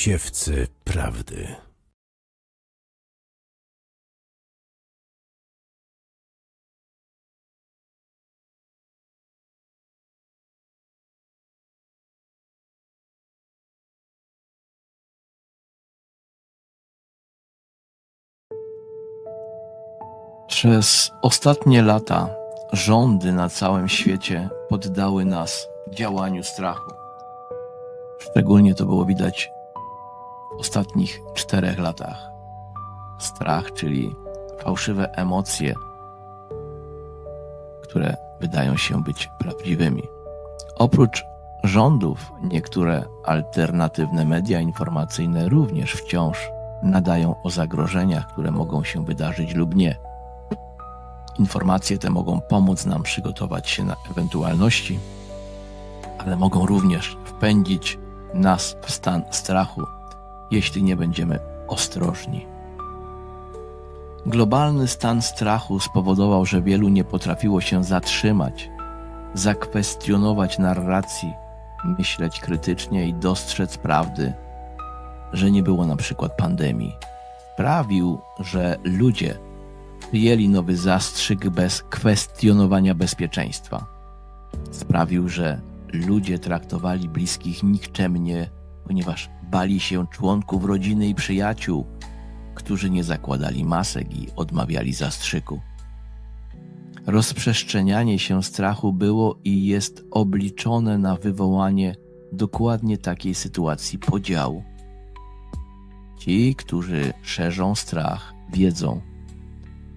Siewcy prawdy. Przez ostatnie lata rządy na całym świecie poddały nas działaniu strachu. Szczególnie to było widać ostatnich czterech latach. Strach, czyli fałszywe emocje, które wydają się być prawdziwymi. Oprócz rządów, niektóre alternatywne media informacyjne również wciąż nadają o zagrożeniach, które mogą się wydarzyć lub nie. Informacje te mogą pomóc nam przygotować się na ewentualności, ale mogą również wpędzić nas w stan strachu, jeśli nie będziemy ostrożni. Globalny stan strachu spowodował, że wielu nie potrafiło się zatrzymać, zakwestionować narracji, myśleć krytycznie i dostrzec prawdy, że nie było na przykład pandemii. Sprawił, że ludzie przyjęli nowy zastrzyk bez kwestionowania bezpieczeństwa. Sprawił, że ludzie traktowali bliskich nikczemnie, ponieważ bali się członków rodziny i przyjaciół, którzy nie zakładali masek i odmawiali zastrzyku. Rozprzestrzenianie się strachu było i jest obliczone na wywołanie dokładnie takiej sytuacji podziału. Ci, którzy szerzą strach, wiedzą,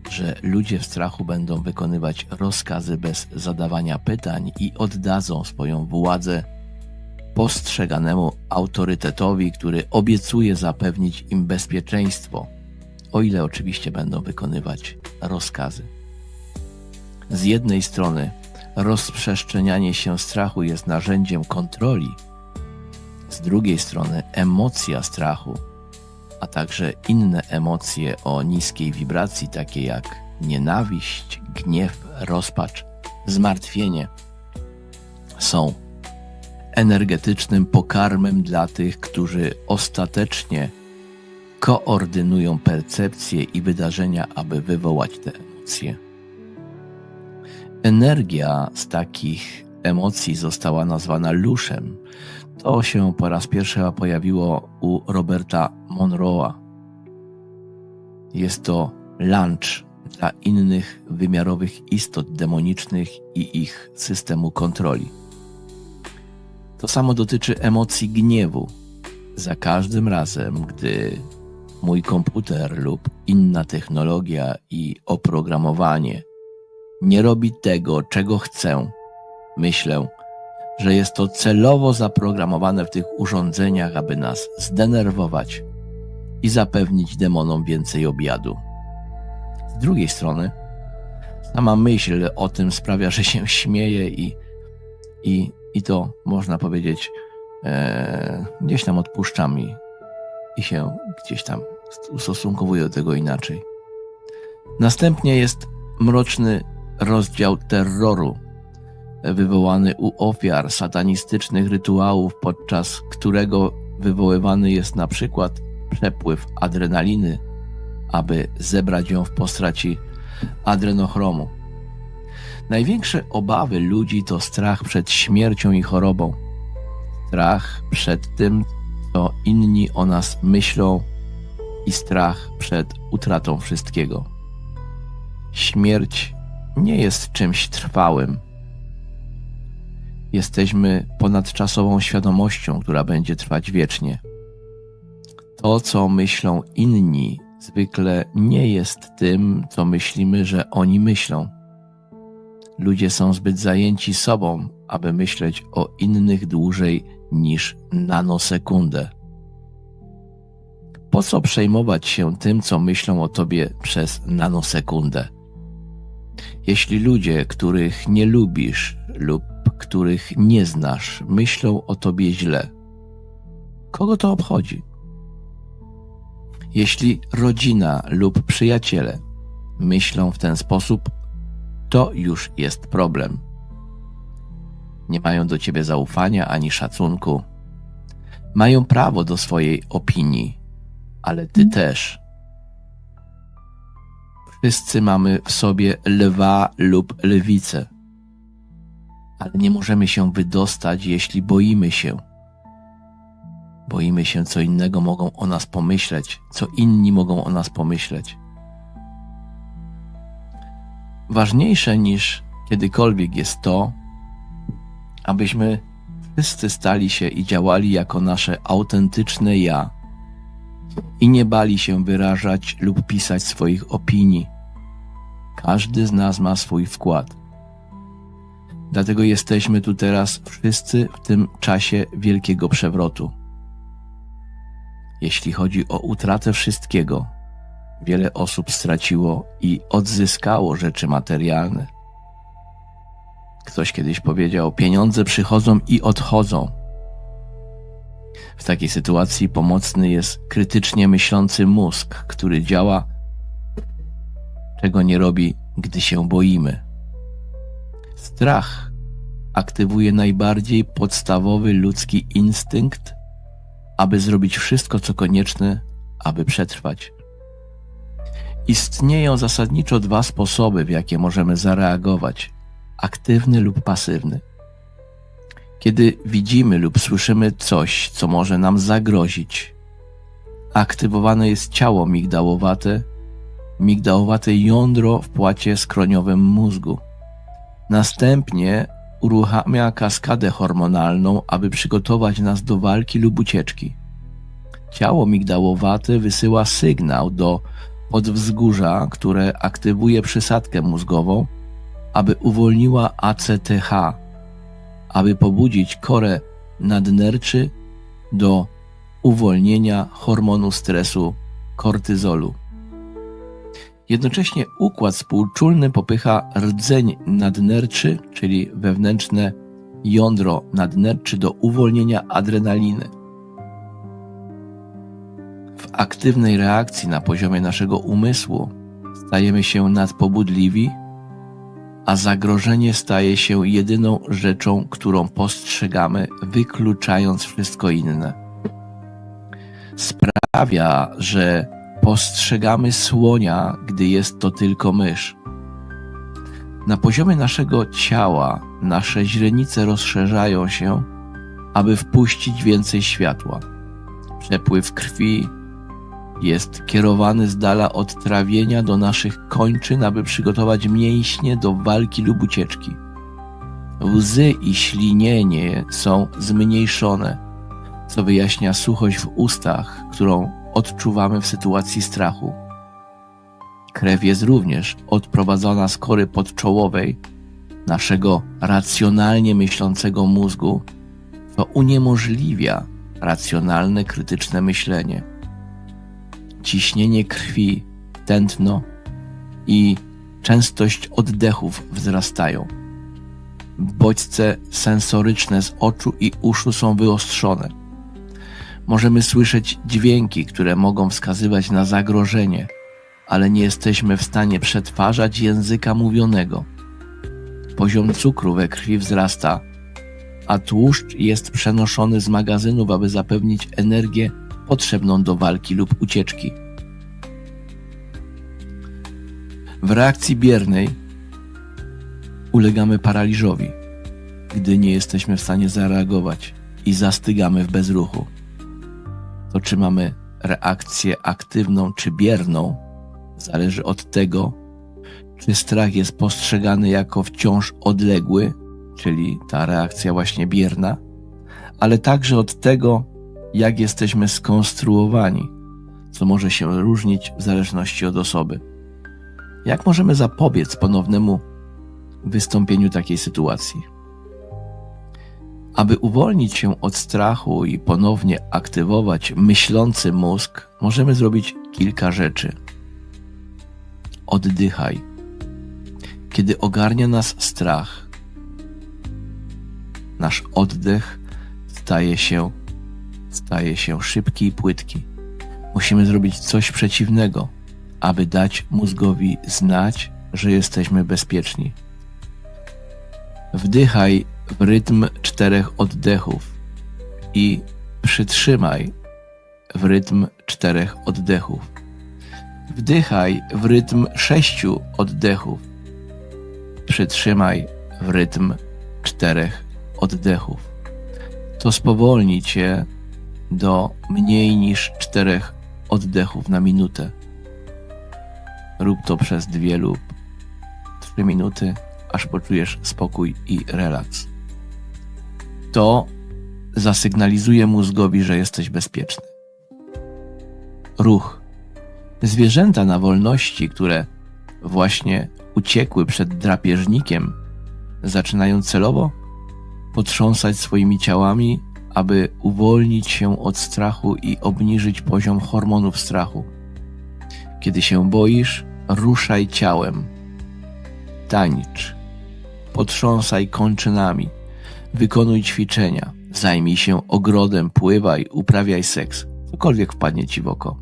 że ludzie w strachu będą wykonywać rozkazy bez zadawania pytań i oddadzą swoją władzę postrzeganemu autorytetowi, który obiecuje zapewnić im bezpieczeństwo, o ile oczywiście będą wykonywać rozkazy. Z jednej strony, rozprzestrzenianie się strachu jest narzędziem kontroli, z drugiej strony, emocja strachu a także inne emocje o niskiej wibracji, takie jak nienawiść, gniew, rozpacz, zmartwienie, są energetycznym pokarmem dla tych, którzy ostatecznie koordynują percepcje i wydarzenia, aby wywołać te emocje. Energia z takich emocji została nazwana luszem, to się po raz pierwszy pojawiło u Roberta Monroe'a. Jest to lunch dla innych wymiarowych istot demonicznych i ich systemu kontroli. To samo dotyczy emocji gniewu. Za każdym razem, gdy mój komputer lub inna technologia i oprogramowanie nie robi tego, czego chcę, myślę, że jest to celowo zaprogramowane w tych urządzeniach, aby nas zdenerwować i zapewnić demonom więcej obiadu. Z drugiej strony, sama myśl o tym sprawia, że się śmieje i, i, i to można powiedzieć, e, gdzieś tam odpuszczam i, i się gdzieś tam ustosunkowuję do tego inaczej. Następnie jest mroczny rozdział terroru, wywołany u ofiar satanistycznych rytuałów, podczas którego wywoływany jest na przykład przepływ adrenaliny, aby zebrać ją w postaci adrenochromu. Największe obawy ludzi to strach przed śmiercią i chorobą, strach przed tym, co inni o nas myślą i strach przed utratą wszystkiego. Śmierć nie jest czymś trwałym Jesteśmy ponadczasową świadomością, która będzie trwać wiecznie. To, co myślą inni, zwykle nie jest tym, co myślimy, że oni myślą. Ludzie są zbyt zajęci sobą, aby myśleć o innych dłużej niż nanosekundę. Po co przejmować się tym, co myślą o tobie przez nanosekundę? Jeśli ludzie, których nie lubisz lub których nie znasz, myślą o tobie źle. Kogo to obchodzi? Jeśli rodzina lub przyjaciele myślą w ten sposób, to już jest problem. Nie mają do ciebie zaufania ani szacunku. Mają prawo do swojej opinii, ale ty też. Wszyscy mamy w sobie lwa lub lewicę, ale nie możemy się wydostać, jeśli boimy się. Boimy się, co innego mogą o nas pomyśleć, co inni mogą o nas pomyśleć. Ważniejsze niż kiedykolwiek jest to, abyśmy wszyscy stali się i działali jako nasze autentyczne ja i nie bali się wyrażać lub pisać swoich opinii. Każdy z nas ma swój wkład. Dlatego jesteśmy tu teraz wszyscy w tym czasie wielkiego przewrotu. Jeśli chodzi o utratę wszystkiego, wiele osób straciło i odzyskało rzeczy materialne. Ktoś kiedyś powiedział: Pieniądze przychodzą i odchodzą. W takiej sytuacji pomocny jest krytycznie myślący mózg, który działa, czego nie robi, gdy się boimy. Strach aktywuje najbardziej podstawowy ludzki instynkt, aby zrobić wszystko, co konieczne, aby przetrwać. Istnieją zasadniczo dwa sposoby, w jakie możemy zareagować: aktywny lub pasywny. Kiedy widzimy lub słyszymy coś, co może nam zagrozić, aktywowane jest ciało migdałowate, migdałowate jądro w płacie skroniowym mózgu. Następnie uruchamia kaskadę hormonalną, aby przygotować nas do walki lub ucieczki. Ciało migdałowate wysyła sygnał do podwzgórza, które aktywuje przysadkę mózgową, aby uwolniła ACTH, aby pobudzić korę nadnerczy do uwolnienia hormonu stresu kortyzolu. Jednocześnie układ współczulny popycha rdzeń nadnerczy, czyli wewnętrzne jądro nadnerczy do uwolnienia adrenaliny. Aktywnej reakcji na poziomie naszego umysłu stajemy się nadpobudliwi, a zagrożenie staje się jedyną rzeczą, którą postrzegamy, wykluczając wszystko inne. Sprawia, że postrzegamy słonia, gdy jest to tylko mysz. Na poziomie naszego ciała nasze źrenice rozszerzają się, aby wpuścić więcej światła. Przepływ krwi jest kierowany z dala od trawienia do naszych kończyn, aby przygotować mięśnie do walki lub ucieczki. Łzy i ślinienie są zmniejszone, co wyjaśnia suchość w ustach, którą odczuwamy w sytuacji strachu. Krew jest również odprowadzona z kory podczołowej naszego racjonalnie myślącego mózgu, co uniemożliwia racjonalne, krytyczne myślenie. Ciśnienie krwi, tętno i częstość oddechów wzrastają. Bodźce sensoryczne z oczu i uszu są wyostrzone. Możemy słyszeć dźwięki, które mogą wskazywać na zagrożenie, ale nie jesteśmy w stanie przetwarzać języka mówionego. Poziom cukru we krwi wzrasta, a tłuszcz jest przenoszony z magazynów, aby zapewnić energię potrzebną do walki lub ucieczki. W reakcji biernej ulegamy paraliżowi, gdy nie jesteśmy w stanie zareagować i zastygamy w bezruchu. To, czy mamy reakcję aktywną czy bierną, zależy od tego, czy strach jest postrzegany jako wciąż odległy, czyli ta reakcja właśnie bierna, ale także od tego, jak jesteśmy skonstruowani, co może się różnić w zależności od osoby. Jak możemy zapobiec ponownemu wystąpieniu takiej sytuacji? Aby uwolnić się od strachu i ponownie aktywować myślący mózg, możemy zrobić kilka rzeczy. Oddychaj. Kiedy ogarnia nas strach, nasz oddech staje się, staje się szybki i płytki. Musimy zrobić coś przeciwnego, aby dać mózgowi znać, że jesteśmy bezpieczni. Wdychaj w rytm czterech oddechów i Przytrzymaj w rytm czterech oddechów. Wdychaj w rytm sześciu oddechów. Przytrzymaj w rytm czterech oddechów. To spowolni cię do mniej niż czterech oddechów na minutę. Rób to przez dwie lub trzy minuty, aż poczujesz spokój i relaks. To zasygnalizuje mózgowi, że jesteś bezpieczny. Ruch. Zwierzęta na wolności, które właśnie uciekły przed drapieżnikiem, zaczynają celowo potrząsać swoimi ciałami, aby uwolnić się od strachu i obniżyć poziom hormonów strachu. Kiedy się boisz, ruszaj ciałem. Tańcz. Potrząsaj kończynami. Wykonuj ćwiczenia. Zajmij się ogrodem, pływaj, uprawiaj seks. Cokolwiek wpadnie ci w oko.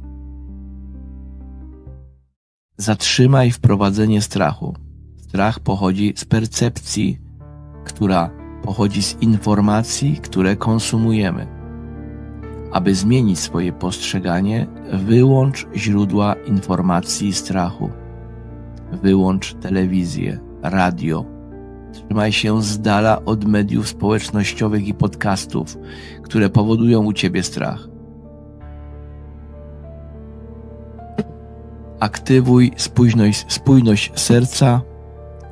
Zatrzymaj wprowadzenie strachu. Strach pochodzi z percepcji, która pochodzi z informacji, które konsumujemy. Aby zmienić swoje postrzeganie, wyłącz źródła informacji i strachu. Wyłącz telewizję, radio. Trzymaj się z dala od mediów społecznościowych i podcastów, które powodują u ciebie strach. Aktywuj spójność, spójność serca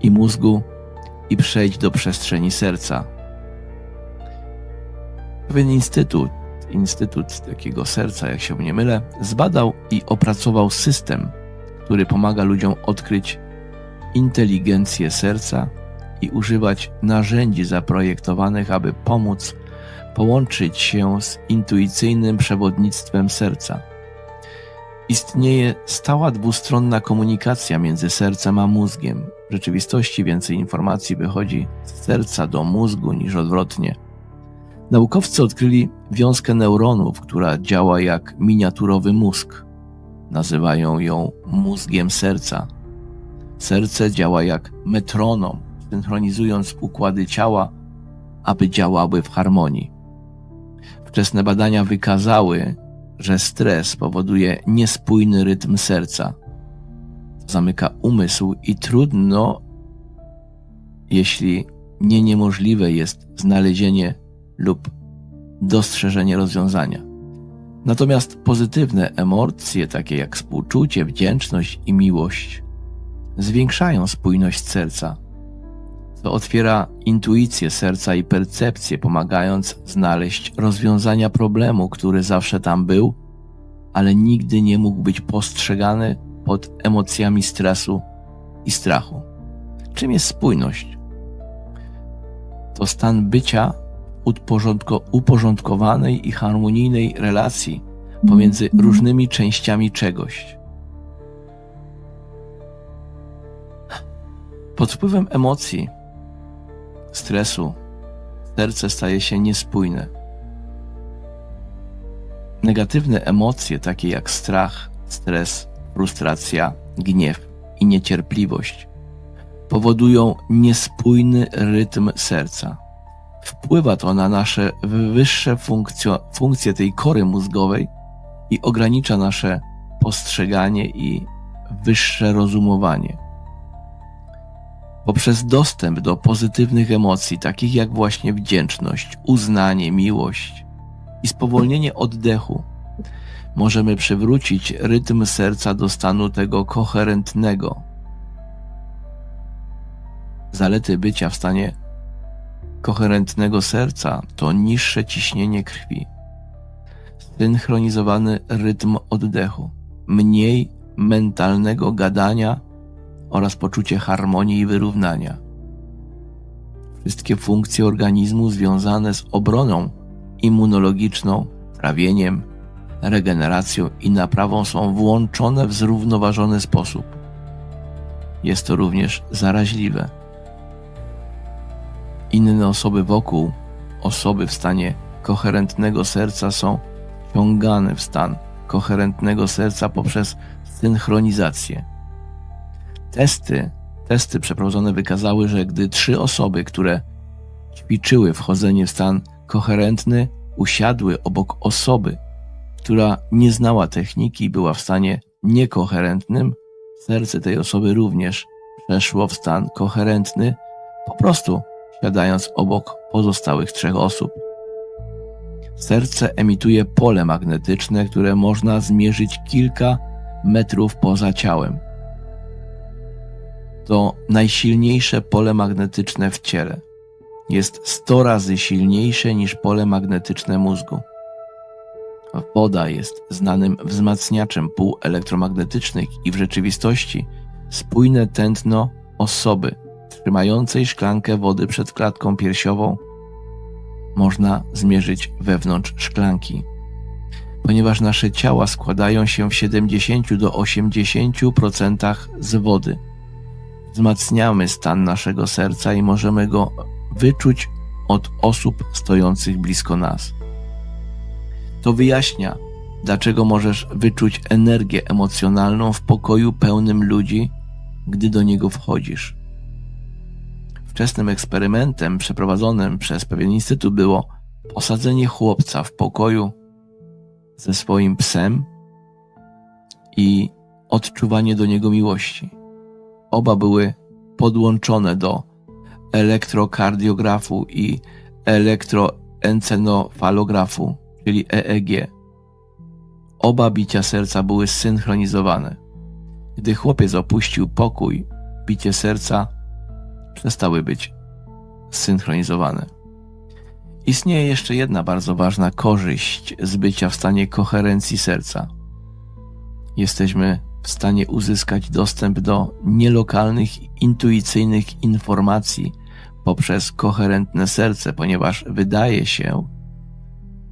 i mózgu i przejdź do przestrzeni serca. Pewien instytut, Instytut takiego serca, jak się nie mylę, zbadał i opracował system, który pomaga ludziom odkryć inteligencję serca i używać narzędzi zaprojektowanych, aby pomóc połączyć się z intuicyjnym przewodnictwem serca. Istnieje stała dwustronna komunikacja między sercem a mózgiem. W rzeczywistości więcej informacji wychodzi z serca do mózgu niż odwrotnie. Naukowcy odkryli wiązkę neuronów, która działa jak miniaturowy mózg. Nazywają ją mózgiem serca. Serce działa jak metronom, synchronizując układy ciała, aby działały w harmonii. Wczesne badania wykazały, że stres powoduje niespójny rytm serca. Zamyka umysł i trudno, jeśli nie niemożliwe jest znalezienie lub dostrzeżenie rozwiązania. Natomiast pozytywne emocje, takie jak współczucie, wdzięczność i miłość, zwiększają spójność serca, co otwiera intuicję serca i percepcję, pomagając znaleźć rozwiązania problemu, który zawsze tam był, ale nigdy nie mógł być postrzegany pod emocjami stresu i strachu. Czym jest spójność? To stan bycia uporządko- uporządkowanej i harmonijnej relacji pomiędzy różnymi częściami czegoś. Pod wpływem emocji, stresu, serce staje się niespójne. Negatywne emocje, takie jak strach, stres, frustracja, gniew i niecierpliwość, powodują niespójny rytm serca. Wpływa to na nasze wyższe funkcjo- funkcje tej kory mózgowej i ogranicza nasze postrzeganie i wyższe rozumowanie. Poprzez dostęp do pozytywnych emocji, takich jak właśnie wdzięczność, uznanie, miłość i spowolnienie oddechu, możemy przywrócić rytm serca do stanu tego koherentnego. Zalety bycia w stanie koherentnego serca to niższe ciśnienie krwi, synchronizowany rytm oddechu, mniej mentalnego gadania oraz poczucie harmonii i wyrównania. Wszystkie funkcje organizmu związane z obroną immunologiczną, trawieniem, regeneracją i naprawą są włączone w zrównoważony sposób. Jest to również zaraźliwe. Inne osoby wokół, osoby w stanie koherentnego serca są ciągane w stan koherentnego serca poprzez synchronizację. Testy, testy przeprowadzone wykazały, że gdy trzy osoby, które ćwiczyły wchodzenie w stan koherentny, usiadły obok osoby, która nie znała techniki i była w stanie niekoherentnym, serce tej osoby również przeszło w stan koherentny, po prostu siadając obok pozostałych trzech osób. Serce emituje pole magnetyczne, które można zmierzyć kilka metrów poza ciałem. To najsilniejsze pole magnetyczne w ciele. Jest 100 razy silniejsze niż pole magnetyczne mózgu. Woda jest znanym wzmacniaczem pół elektromagnetycznych i w rzeczywistości spójne tętno osoby trzymającej szklankę wody przed klatką piersiową można zmierzyć wewnątrz szklanki. Ponieważ nasze ciała składają się w 70 do 80% z wody, wzmacniamy stan naszego serca i możemy go wyczuć od osób stojących blisko nas. To wyjaśnia, dlaczego możesz wyczuć energię emocjonalną w pokoju pełnym ludzi, gdy do niego wchodzisz. Wczesnym eksperymentem przeprowadzonym przez pewien instytut było posadzenie chłopca w pokoju ze swoim psem i odczuwanie do niego miłości. Oba były podłączone do elektrokardiografu i elektroencenofalografu, czyli EEG. Oba bicia serca były synchronizowane. Gdy chłopiec opuścił pokój, bicie serca przestały być zsynchronizowane. Istnieje jeszcze jedna bardzo ważna korzyść z bycia w stanie koherencji serca. Jesteśmy w stanie uzyskać dostęp do nielokalnych, intuicyjnych informacji poprzez koherentne serce, ponieważ wydaje się,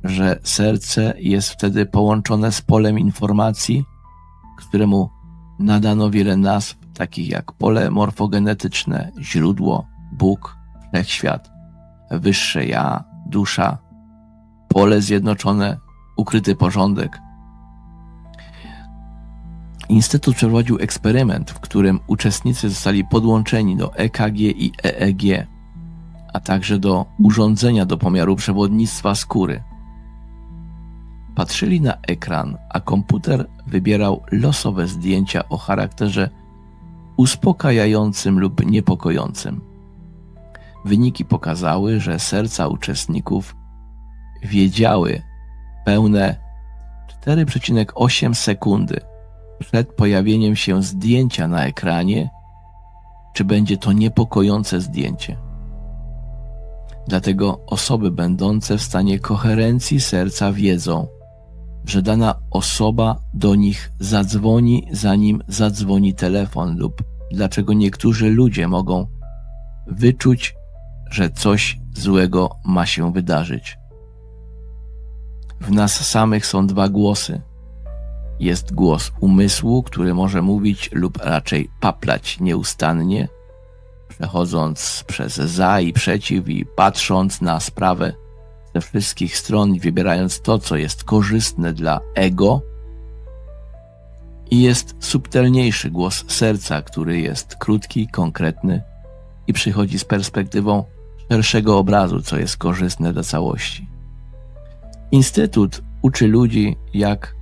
że serce jest wtedy połączone z polem informacji, któremu nadano wiele nazw, takich jak pole morfogenetyczne, źródło, Bóg, wszechświat, wyższe ja, dusza, pole zjednoczone, ukryty porządek. Instytut przeprowadził eksperyment, w którym uczestnicy zostali podłączeni do EKG i EEG, a także do urządzenia do pomiaru przewodnictwa skóry. Patrzyli na ekran, a komputer wybierał losowe zdjęcia o charakterze uspokajającym lub niepokojącym. Wyniki pokazały, że serca uczestników wiedziały pełne 4,8 sekundy przed pojawieniem się zdjęcia na ekranie, czy będzie to niepokojące zdjęcie. Dlatego osoby będące w stanie koherencji serca wiedzą, że dana osoba do nich zadzwoni, zanim zadzwoni telefon, lub dlaczego niektórzy ludzie mogą wyczuć, że coś złego ma się wydarzyć. W nas samych są dwa głosy. Jest głos umysłu, który może mówić lub raczej paplać nieustannie, przechodząc przez za i przeciw i patrząc na sprawę ze wszystkich stron wybierając to, co jest korzystne dla ego. I jest subtelniejszy głos serca, który jest krótki, konkretny i przychodzi z perspektywą szerszego obrazu, co jest korzystne dla całości. Instytut uczy ludzi, jak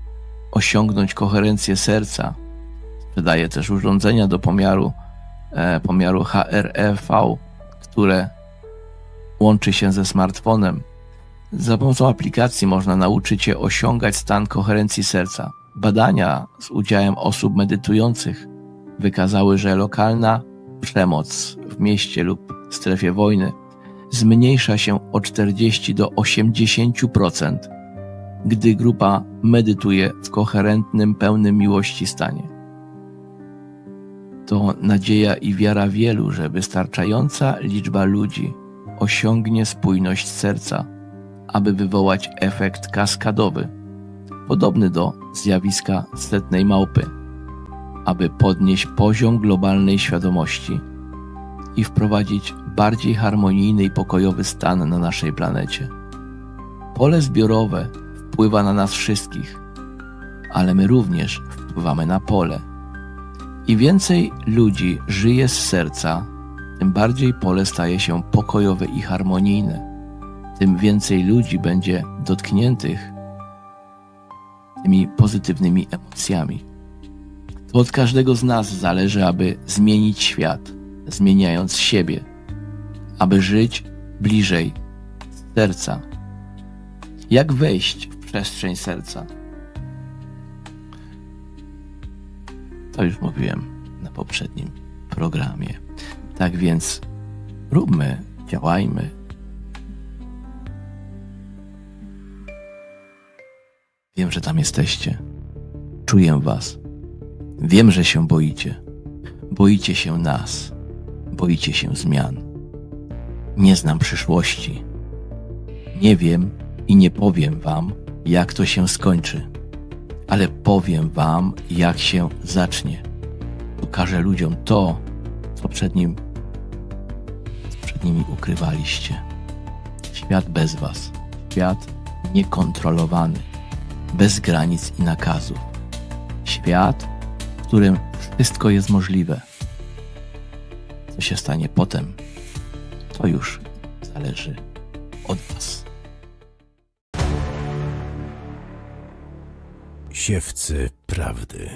osiągnąć koherencję serca. Sprzedaje też urządzenia do pomiaru, e, pomiaru HREV, które łączy się ze smartfonem za pomocą aplikacji można nauczyć się osiągać stan koherencji serca. Badania z udziałem osób medytujących wykazały, że lokalna przemoc w mieście lub strefie wojny zmniejsza się o 40 do 80%, gdy grupa medytuje w koherentnym, pełnym miłości stanie. To nadzieja i wiara wielu, że wystarczająca liczba ludzi osiągnie spójność serca aby wywołać efekt kaskadowy, podobny do zjawiska setnej małpy, aby podnieść poziom globalnej świadomości i wprowadzić bardziej harmonijny i pokojowy stan na naszej planecie. Pole zbiorowe wpływa na nas wszystkich, ale my również wpływamy na pole. Im więcej ludzi żyje z serca, tym bardziej pole staje się pokojowe i harmonijne tym więcej ludzi będzie dotkniętych tymi pozytywnymi emocjami. To od każdego z nas zależy, aby zmienić świat, zmieniając siebie, aby żyć bliżej serca. Jak wejść w przestrzeń serca? To już mówiłem na poprzednim programie. Tak więc róbmy, działajmy. Wiem, że tam jesteście. Czuję was. Wiem, że się boicie. Boicie się nas. Boicie się zmian. Nie znam przyszłości. Nie wiem i nie powiem wam, jak to się skończy, ale powiem wam, jak się zacznie. Pokażę ludziom to, co przed nim, co przed nimi ukrywaliście. Świat bez was, świat niekontrolowany, bez granic i nakazów. Świat, w którym wszystko jest możliwe. Co się stanie potem, to już zależy od was. Siewcy prawdy.